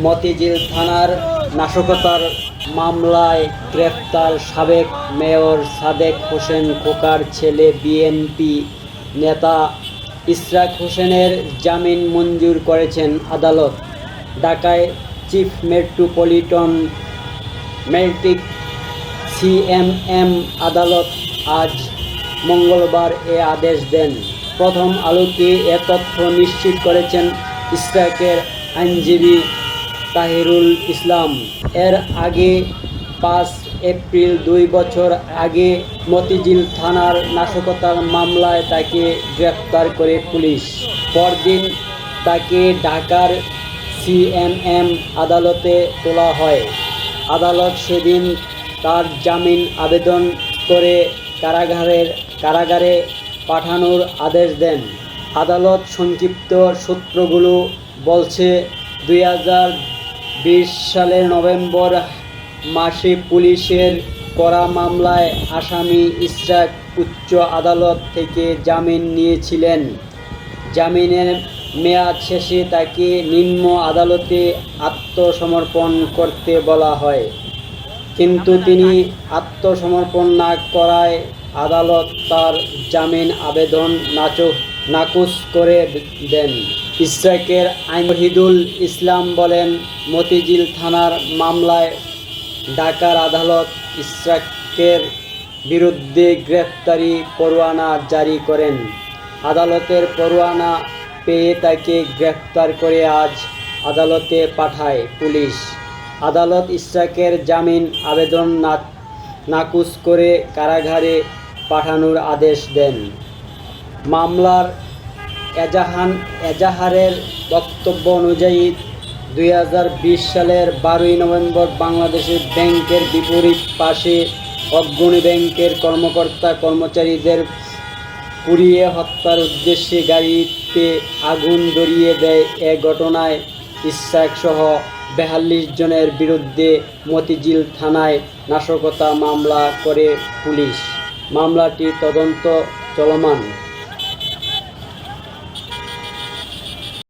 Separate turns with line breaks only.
মতিঝিল থানার নাশকতার মামলায় গ্রেফতার সাবেক মেয়র সাদেক হোসেন খোকার ছেলে বিএনপি নেতা ইশরাক হোসেনের জামিন মঞ্জুর করেছেন আদালত। ঢাকায় চিফ মেট্রোপলিটন ম্যাট্রিক সিএমএম আদালত আজ মঙ্গলবার এ আদেশ দেন। প্রথম আলোকে এ তথ্য নিশ্চিত করেছেন ইসরাকের আইনজীবী তাহিরুল ইসলাম। এর আগে পাঁচ এপ্রিল দুই বছর আগে মতিঝিল থানার নাশকতার মামলায় তাকে গ্রেফতার করে পুলিশ। পরদিন তাকে ঢাকার সিএমএম আদালতে তোলা হয়। আদালত সেদিন তার জামিন আবেদন করে কারাগারের কারাগারে পাঠানোর আদেশ দেন। আদালত সংক্ষিপ্ত সূত্রগুলো বলছে, দুই হাজার বিশ সালের নভেম্বর মাসে পুলিশের করা মামলায় আসামি ইসরাক উচ্চ আদালত থেকে জামিন নিয়েছিলেন। জামিনের মেয়াদ শেষে তাকে নিম্ন আদালতে আত্মসমর্পণ করতে বলা হয়। কিন্তু তিনি আত্মসমর্পণ না করায় আদালত তার জামিন আবেদন নাচ নাকচ করে দেন। ইসরাকের আইন শহীদুল ইসলাম বলেন, মতিঝিল থানার মামলায় ঢাকার আদালত ইসরাকের বিরুদ্ধে গ্রেফতারি পরোয়ানা জারি করেন। আদালতের পরোয়ানা পেয়ে তাকে গ্রেফতার করে আজ আদালতে পাঠায় পুলিশ। আদালত ইসরাকের জামিন আবেদন না, নাকুচ করে কারাগারে পাঠানোর আদেশ দেন। মামলার এজাহান এজাহারের বক্তব্য অনুযায়ী দুই হাজার বিশ সালের বারোই নভেম্বর বাংলাদেশের ব্যাংকের বিপরীত পাশে অগ্রণী ব্যাংকের কর্মকর্তা কর্মচারীদের পুড়িয়ে হত্যার উদ্দেশ্যে গাড়িতে আগুন ধরিয়ে দেয় এ ঘটনায় ইসাক সহ বেয়াল্লিশ জনের বিরুদ্ধে মতিঝিল থানায় নাশকতা মামলা করে পুলিশ। মামলাটি তদন্ত চলমান।